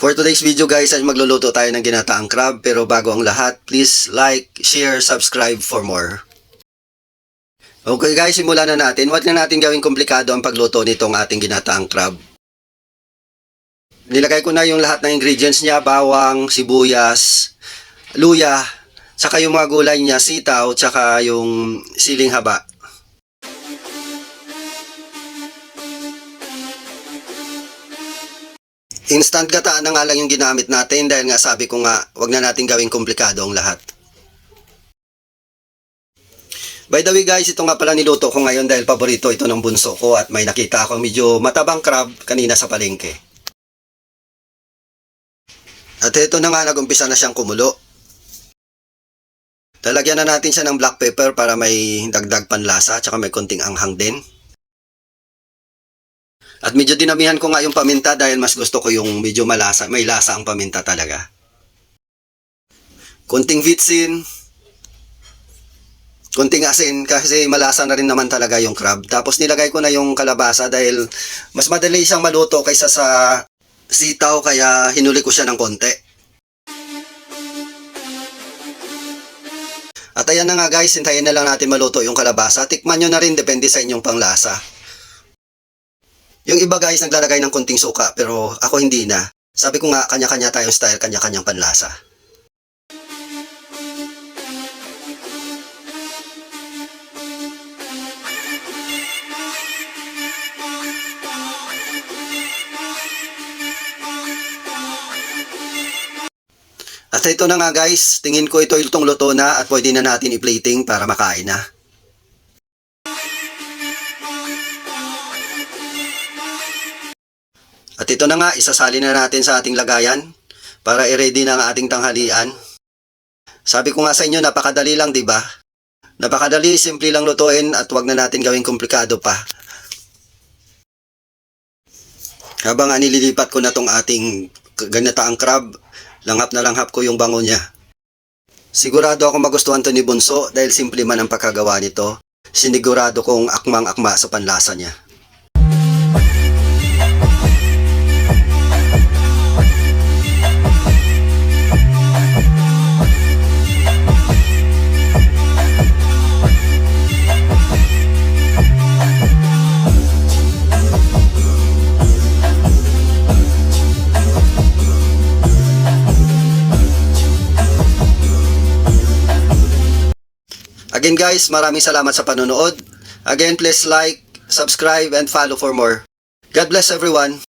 For today's video guys ay magluluto tayo ng ginataang crab pero bago ang lahat, please like, share, subscribe for more. Okay guys, simulan na natin. Huwag na natin gawing komplikado ang pagluto nitong ating ginataang crab. Nilagay ko na yung lahat ng ingredients niya, bawang, sibuyas, luya, saka yung mga gulay niya, sitaw, saka yung siling haba. Instant gata na nga lang yung ginamit natin dahil nga sabi ko nga, wag na natin gawing komplikado ang lahat. By the way guys, ito nga pala niluto ko ngayon dahil paborito ito ng bunso ko at may nakita ako medyo matabang crab kanina sa palengke. At ito na nga nagumpisa na siyang kumulo. Talagyan na natin siya ng black pepper para may dagdag panlasa at may konting anghang din. At medyo dinamihan ko nga yung paminta dahil mas gusto ko yung medyo malasa, may lasa ang paminta talaga. Konting vitsin, konting asin kasi malasa na rin naman talaga yung crab. Tapos nilagay ko na yung kalabasa dahil mas madali siyang maluto kaysa sa sitaw kaya hinuli ko siya ng konti. At ayan na nga guys, hintayin na lang natin maluto yung kalabasa. Tikman nyo na rin, depende sa inyong panglasa. Yung iba guys naglalagay ng konting suka pero ako hindi na. Sabi ko nga kanya-kanya tayong style, kanya-kanyang panlasa. At ito na nga guys, tingin ko ito itong luto na at pwede na natin i-plating para makain na. At ito na nga, isasali na natin sa ating lagayan para i-ready na ang ating tanghalian. Sabi ko nga sa inyo, napakadali lang, di ba? Napakadali, simple lang lutuin at wag na natin gawing komplikado pa. Habang nga nililipat ko na tong ating ganataang crab, langhap na langhap ko yung bango niya. Sigurado ako magustuhan to ni Bunso dahil simple man ang pagkagawa nito. Sinigurado kong akmang-akma sa panlasa niya. Again guys, maraming salamat sa panonood. Again, please like, subscribe, and follow for more. God bless everyone.